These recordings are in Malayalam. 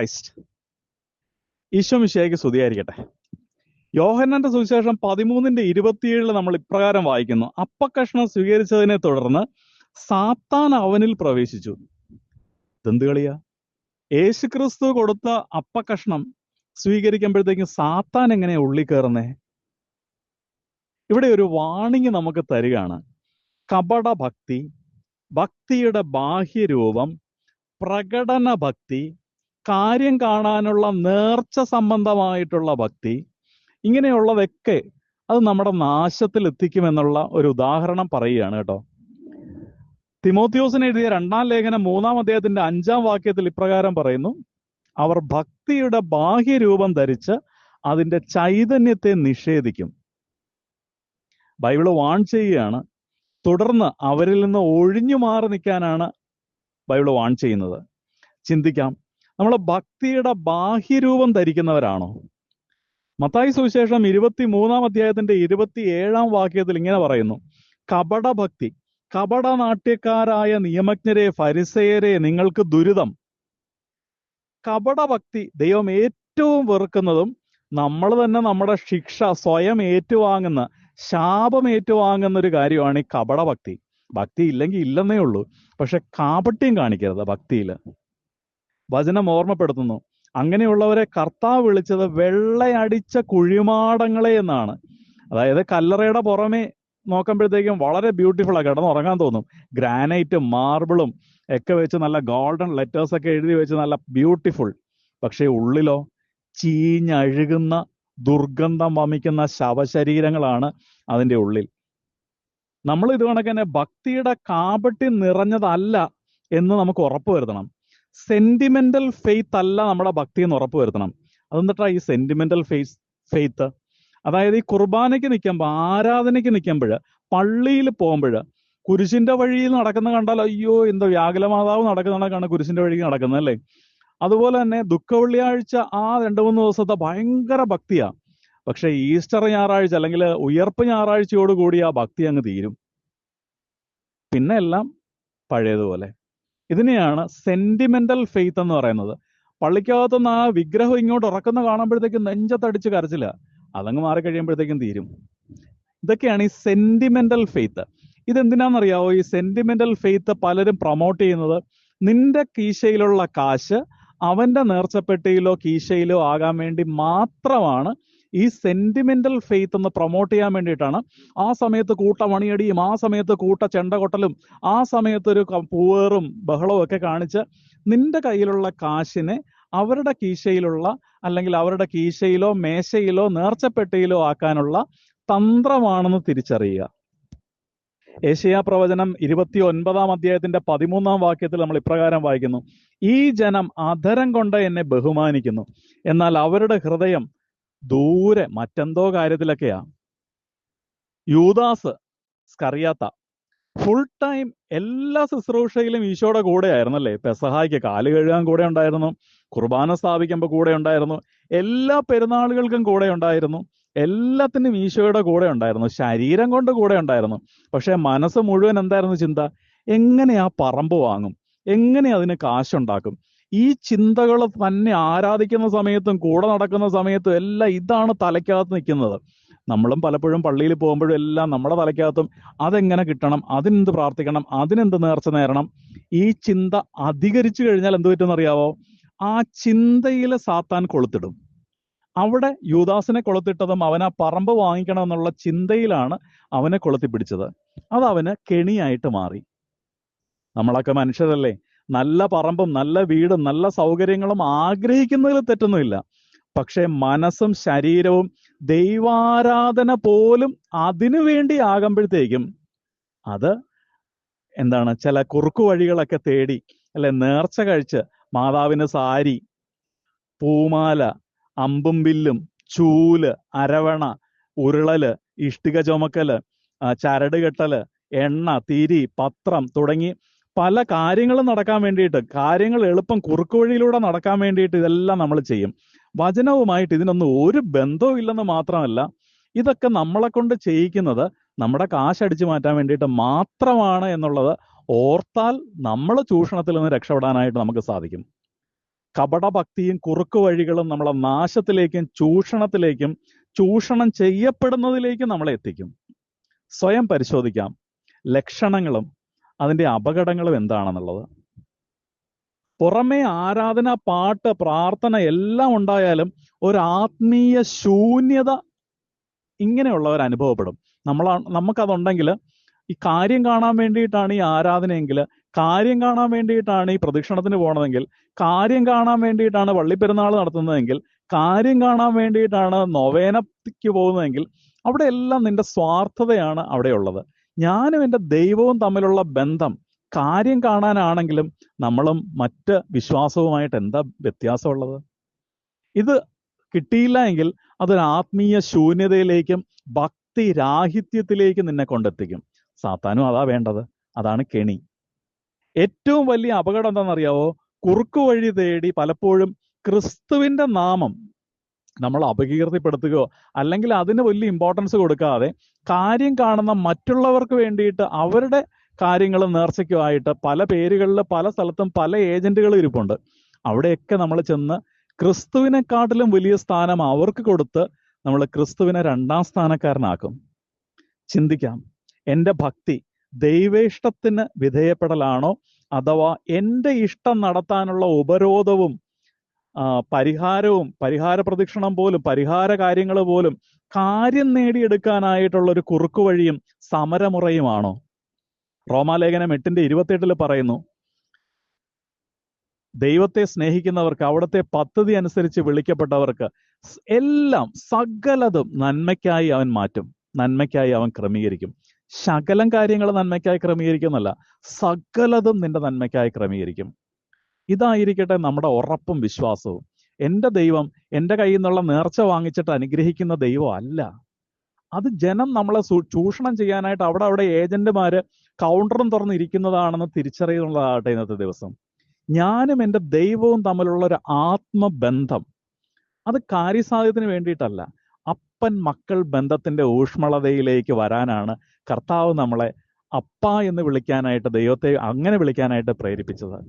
ക്രൈസ്റ്റ് ഈശോ മിശിയായിക്ക് സ്തുതിയായിരിക്കട്ടെ. യോഹന്നാന്റെ സുവിശേഷം പതിമൂന്നിന്റെ ഇരുപത്തിയേഴിൽ നമ്മൾ ഇപ്രകാരം വായിക്കുന്നു. അപ്പക്കഷ്ണം സ്വീകരിച്ചതിനെ തുടർന്ന് സാത്താൻ അവനിൽ പ്രവേശിച്ചു. ഇതെന്ത് കളിയാ? യേശുക്രിസ്തു കൊടുത്ത അപ്പക്കഷ്ണം സ്വീകരിക്കുമ്പോഴത്തേക്കും സാത്താൻ എങ്ങനെ ഉള്ളി കയറുന്നേ? ഇവിടെ ഒരു വാണിംഗ് നമുക്ക് തരികയാണ്. കപട ഭക്തി ഭക്തിയുടെ ബാഹ്യരൂപം പ്രകടന ഭക്തി കാര്യം കാണാനുള്ള നേർച്ച സംബന്ധമായിട്ടുള്ള ഭക്തി ഇങ്ങനെയുള്ളതൊക്കെ അത് നമ്മുടെ നാശത്തിൽ എത്തിക്കുമെന്നുള്ള ഒരു ഉദാഹരണം പറയുകയാണ് കേട്ടോ. തിമോത്യോസിന് എഴുതിയ രണ്ടാം ലേഖനം മൂന്നാം അദ്ദേഹത്തിന്റെ അഞ്ചാം വാക്യത്തിൽ ഇപ്രകാരം പറയുന്നു അവർ ഭക്തിയുടെ ബാഹ്യരൂപം ധരിച്ച് അതിന്റെ ചൈതന്യത്തെ നിഷേധിക്കും. ബൈബിൾ വാൺ ചെയ്യുകയാണ് തുടർന്ന് അവരിൽ നിന്ന് ഒഴിഞ്ഞു മാറി നിൽക്കാനാണ് ബൈബിൾ വാൺ ചെയ്യുന്നത്. ചിന്തിക്കാം നമ്മൾ ഭക്തിയുടെ ബാഹ്യരൂപം ധരിക്കുന്നവരാണോ? മത്തായി സുവിശേഷം ഇരുപത്തി മൂന്നാം അധ്യായത്തിന്റെ ഇരുപത്തി ഏഴാം വാക്യത്തിൽ ഇങ്ങനെ പറയുന്നു. കപട ഭക്തി കപട നാട്യക്കാരായ നിയമജ്ഞരെ ഫരിസയരെ നിങ്ങൾക്ക് ദുരിതം. കപട ഭക്തി ദൈവം ഏറ്റവും വെറുക്കുന്നതും നമ്മൾ തന്നെ നമ്മുടെ ശിക്ഷ സ്വയം ഏറ്റുവാങ്ങുന്ന ശാപം ഏറ്റുവാങ്ങുന്ന ഒരു കാര്യമാണ് ഈ കപട ഭക്തി ഭക്തി ഇല്ലെങ്കിൽ ഇല്ലെന്നേ ഉള്ളൂ. പക്ഷെ കാപട്യം കാണിക്കരുത് ഭക്തിയിൽ. വചനം ഓർമ്മപ്പെടുത്തുന്നു. അങ്ങനെയുള്ളവരെ കർത്താവ് വിളിച്ചത് വെള്ളയടിച്ച കുഴിമാടങ്ങളെ എന്നാണ്. അതായത് കല്ലറയുടെ പുറമെ നോക്കുമ്പോഴത്തേക്കും വളരെ ബ്യൂട്ടിഫുൾ ആ കിടന്നുറങ്ങാൻ തോന്നും. ഗ്രാനൈറ്റും മാർബിളും ഒക്കെ വെച്ച് നല്ല ഗോൾഡൻ ലെറ്റേഴ്സ് ഒക്കെ എഴുതി വെച്ച് നല്ല ബ്യൂട്ടിഫുൾ പക്ഷേ ഉള്ളിലോ ചീഞ്ഞഴുകുന്ന ദുർഗന്ധം വമിക്കുന്ന ശവശരീരങ്ങളാണ് അതിന്റെ ഉള്ളിൽ. നമ്മൾ ഇത് കണക്ക് തന്നെ ഭക്തിയുടെ കാപട്യം നിറഞ്ഞതല്ല എന്ന് നമുക്ക് ഉറപ്പ് വരുത്തണം. സെന്റിമെന്റൽ ഫെയ്ത്ത് അല്ല നമ്മുടെ ഭക്തി എന്ന് ഉറപ്പ് വരുത്തണം. അതെന്നിട്ടാ ഈ സെന്റിമെന്റൽ ഫെയ്സ് ഫെയ്ത്ത് അതായത് ഈ കുർബാനയ്ക്ക് നിൽക്കുമ്പോൾ ആരാധനയ്ക്ക് നിൽക്കുമ്പോൾ പള്ളിയിൽ പോകുമ്പോൾ കുരിശിന്റെ വഴിയിൽ നടക്കുന്ന കണ്ടാൽ അയ്യോ എന്തോ വ്യാകുലമാതാവ് നടക്കുന്നതാണ് കുരിശിന്റെ വഴിക്ക് നടക്കുന്നത് അല്ലേ? അതുപോലെ തന്നെ ദുഃഖവെള്ളിയാഴ്ച ആ രണ്ടു മൂന്ന് ദിവസത്തെ ഭയങ്കര ഭക്തിയാ. പക്ഷെ ഈസ്റ്റർ ഞായറാഴ്ച അല്ലെങ്കിൽ ഉയർപ്പ് ഞായറാഴ്ചയോട് കൂടി ആ ഭക്തി അങ്ങ് തീരും. പിന്നെ എല്ലാം പഴയതുപോലെ. ഇതിനെയാണ് സെന്റിമെന്റൽ ഫെയ്ത്ത് എന്ന് പറയുന്നത്. പള്ളിക്കകത്തുനിന്ന് ആ വിഗ്രഹം ഇങ്ങോട്ട് ഉറക്കുന്ന കാണുമ്പോഴത്തേക്കും നെഞ്ചത്തടിച്ച് കരച്ചില്ല. അതങ്ങ് മാറി കഴിയുമ്പോഴത്തേക്കും തീരും. ഇതൊക്കെയാണ് ഈ സെന്റിമെന്റൽ ഫെയ്ത്ത് ഇതെന്തിനാണെന്നറിയാവോ? ഈ സെന്റിമെന്റൽ ഫെയ്ത്ത് പലരും പ്രൊമോട്ട് ചെയ്യുന്നത് നിന്റെ കീശയിലുള്ള കാശ് അവന്റെ നേർച്ചപ്പെട്ടിയിലോ കീശയിലോ ആകാൻ വേണ്ടി മാത്രമാണ് ഈ സെന്റിമെന്റൽ ഫെയ്ത്ത് ഒന്ന് പ്രൊമോട്ട് ചെയ്യാൻ വേണ്ടിയിട്ടാണ്. ആ സമയത്ത് കൂട്ട മണിയടിയും ആ സമയത്ത് കൂട്ട ചെണ്ടകൊട്ടലും ആ സമയത്ത് ഒരു പൂവേറും ബഹളവും ഒക്കെ കാണിച്ച് നിന്റെ കയ്യിലുള്ള കാശിനെ അവരുടെ കീശയിലുള്ള അല്ലെങ്കിൽ അവരുടെ കീശയിലോ മേശയിലോ നേർച്ചപ്പെട്ടിയിലോ ആക്കാനുള്ള തന്ത്രമാണെന്ന് തിരിച്ചറിയുക. ഏഷ്യ പ്രവചനം ഇരുപത്തി ഒൻപതാം അധ്യായത്തിന്റെ പതിമൂന്നാം വാക്യത്തിൽ നമ്മൾ ഇപ്രകാരം വായിക്കുന്നു. ഈ ജനം അധരം കൊണ്ട് എന്നെ ബഹുമാനിക്കുന്നു. എന്നാൽ അവരുടെ ഹൃദയം ദൂരെ മറ്റെന്തോ കാര്യത്തിലൊക്കെയാ. യൂദാസ് സ്കറിയാത്ത. ഫുൾ ടൈം എല്ലാ ശുശ്രൂഷയിലും ഈശോയുടെ കൂടെ ആയിരുന്നു അല്ലേ പെസഹായിക്ക് കാൽ കഴുകാൻ കൂടെ ഉണ്ടായിരുന്നു. കുർബാന സ്ഥാപിക്കുമ്പോൾ കൂടെ ഉണ്ടായിരുന്നു. എല്ലാ പെരുന്നാളുകൾക്കും കൂടെ ഉണ്ടായിരുന്നു. എല്ലാത്തിനും ഈശോയുടെ കൂടെ ഉണ്ടായിരുന്നു. ശരീരം കൊണ്ട് കൂടെ ഉണ്ടായിരുന്നു. പക്ഷെ മനസ്സ് മുഴുവൻ എന്തായിരുന്നു ചിന്ത? എങ്ങനെ ആ പറമ്പ് വാങ്ങും? എങ്ങനെ അതിന് കാശുണ്ടാക്കും? ഈ ചിന്തകൾ തന്നെ ആരാധിക്കുന്ന സമയത്തും കൂടെ നടക്കുന്ന സമയത്തും എല്ലാം ഇതാണ് തലയ്ക്കകത്ത് നിൽക്കുന്നത്. നമ്മളും പലപ്പോഴും പള്ളിയിൽ പോകുമ്പോഴും എല്ലാം നമ്മുടെ തലയ്ക്കകത്തും അതെങ്ങനെ കിട്ടണം അതിനെന്ത് പ്രാർത്ഥിക്കണം അതിനെന്ത് നേർച്ച നേരണം ഈ ചിന്ത അധികരിച്ചു കഴിഞ്ഞാൽ എന്ത് പറ്റുമെന്നറിയാവോ ആ ചിന്തയിൽ സാത്താൻ കൊളുത്തിടും. അവിടെ യൂദാസിനെ കൊളുത്തിട്ടതും അവൻ ആ പറമ്പ് വാങ്ങിക്കണം എന്നുള്ള ചിന്തയിലാണ് അവനെ കൊളുത്തിപ്പിടിച്ചത്. അത് അവന് കെണിയായിട്ട് മാറി. നമ്മളൊക്കെ മനുഷ്യരല്ലേ? നല്ല പറമ്പും നല്ല വീടും നല്ല സൗകര്യങ്ങളും ആഗ്രഹിക്കുന്നതിൽ തെറ്റൊന്നുമില്ല. പക്ഷെ മനസ്സും ശരീരവും ദൈവാരാധന പോലും അതിനു വേണ്ടി ആകുമ്പോഴത്തേക്കും അത് എന്താണ്? ചില കുറുക്കു വഴികളൊക്കെ തേടി അല്ലെ നേർച്ച കഴിച്ച് മാതാവിന് സാരി പൂമാല അമ്പും വില്ലും ചൂൽ അരവണ ഉരുളൽ ഇഷ്ടിക ചുമക്കൽ ചരട് കെട്ടൽ എണ്ണ തിരി പത്രം തുടങ്ങി പല കാര്യങ്ങളും നടക്കാൻ വേണ്ടിയിട്ട് കാര്യങ്ങൾ എളുപ്പം കുറുക്കുവഴിയിലൂടെ നടക്കാൻ വേണ്ടിയിട്ട് ഇതെല്ലാം നമ്മൾ ചെയ്യും. വചനവുമായിട്ട് ഇതിനൊന്നും ഒരു ബന്ധവും ഇല്ലെന്ന് മാത്രമല്ല ഇതൊക്കെ നമ്മളെ കൊണ്ട് ചെയ്യിക്കുന്നത് നമ്മുടെ കാശ് അടിച്ചു മാറ്റാൻ വേണ്ടിയിട്ട് മാത്രമാണ് എന്നുള്ളത് ഓർത്താൽ നമ്മൾ ചൂഷണത്തിൽ നിന്ന് രക്ഷപ്പെടാനായിട്ട് നമുക്ക് സാധിക്കും. കപടഭക്തിയും കുറുക്കു വഴികളും നമ്മളെ നാശത്തിലേക്കും ചൂഷണത്തിലേക്കും ചൂഷണം ചെയ്യപ്പെടുന്നതിലേക്കും നമ്മളെ എത്തിക്കും. സ്വയം പരിശോധിക്കാം. ലക്ഷണങ്ങളും അതിന്റെ അപകടങ്ങളും എന്താണെന്നുള്ളത്? പുറമേ ആരാധന പാട്ട് പ്രാർത്ഥന എല്ലാം ഉണ്ടായാലും ഒരു ആത്മീയ ശൂന്യത ഇങ്ങനെയുള്ളവർ അനുഭവപ്പെടും. നമ്മളാ നമുക്കതുണ്ടെങ്കിൽ ഈ കാര്യം കാണാൻ വേണ്ടിയിട്ടാണ് ഈ ആരാധനയെങ്കിൽ കാര്യം കാണാൻ വേണ്ടിയിട്ടാണ് ഈ പ്രദക്ഷിണത്തിന് പോകണതെങ്കിൽ കാര്യം കാണാൻ വേണ്ടിയിട്ടാണ് വള്ളിപ്പെരുന്നാൾ നടത്തുന്നതെങ്കിൽ കാര്യം കാണാൻ വേണ്ടിയിട്ടാണ് നൊവേനയ്ക്ക് പോകുന്നതെങ്കിൽ അവിടെ എല്ലാം നിന്റെ സ്വാർത്ഥതയാണ് അവിടെയുള്ളത്. ഞാനും എന്റെ ദൈവവും തമ്മിലുള്ള ബന്ധം കാര്യം കാണാനാണെങ്കിലും നമ്മളും മറ്റ് വിശ്വാസവുമായിട്ട് എന്താ വ്യത്യാസമുള്ളത്? ഇത് കിട്ടിയില്ല എങ്കിൽ അതൊരു ആത്മീയ ശൂന്യതയിലേക്കും ഭക്തി രാഹിത്യത്തിലേക്കും നിന്നെ കൊണ്ടെത്തിക്കും. സാത്താനും അതാ വേണ്ടത്. അതാണ് കെണി. ഏറ്റവും വലിയ അപകടം എന്താണെന്നറിയാവോ? കുറുക്കു വഴി തേടി പലപ്പോഴും ക്രിസ്തുവിന്റെ നാമം നമ്മൾ അപകീർത്തിപ്പെടുത്തുകയോ അല്ലെങ്കിൽ അതിന് വലിയ ഇമ്പോർട്ടൻസ് കൊടുക്കാതെ കാര്യം കാണുന്ന മറ്റുള്ളവർക്ക് വേണ്ടിയിട്ട് അവരുടെ കാര്യങ്ങൾ നേർച്ചയ്ക്കുമായിട്ട് പല പേരുകളിൽ പല സ്ഥലത്തും പല ഏജന്റുകൾ ഇരിപ്പുണ്ട്. അവിടെയൊക്കെ നമ്മൾ ചെന്ന് ക്രിസ്തുവിനെക്കാട്ടിലും വലിയ സ്ഥാനം അവർക്ക് കൊടുത്ത് നമ്മൾ ക്രിസ്തുവിനെ രണ്ടാം സ്ഥാനക്കാരനാക്കും. ചിന്തിക്കാം എന്റെ ഭക്തി ദൈവേഷ്ടത്തിന് വിധേയപ്പെടലാണോ? അഥവാ എന്റെ ഇഷ്ടം നടത്താനുള്ള ഉപരോധവും പരിഹാരവും പരിഹാര പ്രദക്ഷിണം പോലും പരിഹാര കാര്യങ്ങൾ പോലും കാര്യം നേടിയെടുക്കാനായിട്ടുള്ള ഒരു കുറുക്കു വഴിയും സമരമുറയുമാണോ? റോമാലേഖനം എട്ടിന്റെ ഇരുപത്തിയെട്ടിൽ പറയുന്നു ദൈവത്തെ സ്നേഹിക്കുന്നവർക്ക് അവിടുത്തെ പദ്ധതി അനുസരിച്ച് വിളിക്കപ്പെട്ടവർക്ക് എല്ലാം സകലതും നന്മയ്ക്കായി അവൻ മാറ്റും നന്മയ്ക്കായി അവൻ ക്രമീകരിക്കും. ശകലം കാര്യങ്ങൾ നന്മയ്ക്കായി ക്രമീകരിക്കുന്നല്ല സകലതും നിന്റെ നന്മയ്ക്കായി ക്രമീകരിക്കും. ഇതായിരിക്കട്ടെ നമ്മുടെ ഉറപ്പും വിശ്വാസവും. എന്റെ ദൈവം എന്റെ കയ്യിൽ നിന്നുള്ള നേർച്ച വാങ്ങിച്ചിട്ട് അനുഗ്രഹിക്കുന്ന ദൈവം അല്ല. അത് ജനം നമ്മളെ ചൂഷണം ചെയ്യാനായിട്ട് അവിടെ അവിടെ ഏജന്റുമാര് കൗണ്ടറും തുറന്നിരിക്കുന്നതാണെന്ന് തിരിച്ചറിയുന്നതാകട്ടെ ഇന്നത്തെ ദിവസം. ഞാനും എന്റെ ദൈവവും തമ്മിലുള്ള ഒരു ആത്മബന്ധം. അത് കാര്യസാധ്യത്തിന് വേണ്ടിയിട്ടല്ല. അപ്പൻ മക്കൾ ബന്ധത്തിന്റെ ഊഷ്മളതയിലേക്ക് വരാനാണ് കർത്താവ് നമ്മളെ അപ്പ എന്ന് വിളിക്കാനായിട്ട് ദൈവത്തെ അങ്ങനെ വിളിക്കാനായിട്ട് പ്രേരിപ്പിച്ചത്.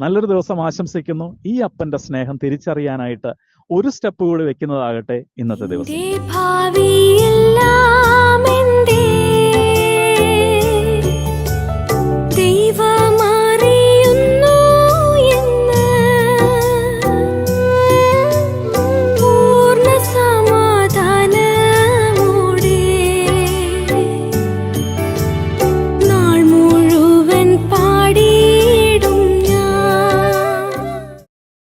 നല്ലൊരു ദിവസം ആശംസിക്കുന്നു. ഈ അപ്പന്റെ സ്നേഹം തിരിച്ചറിയാനായിട്ട് ഒരു സ്റ്റെപ്പ് കൂടി വെക്കുന്നതാകട്ടെ ഇന്നത്തെ ദിവസം. ഭാവിയെല്ലാം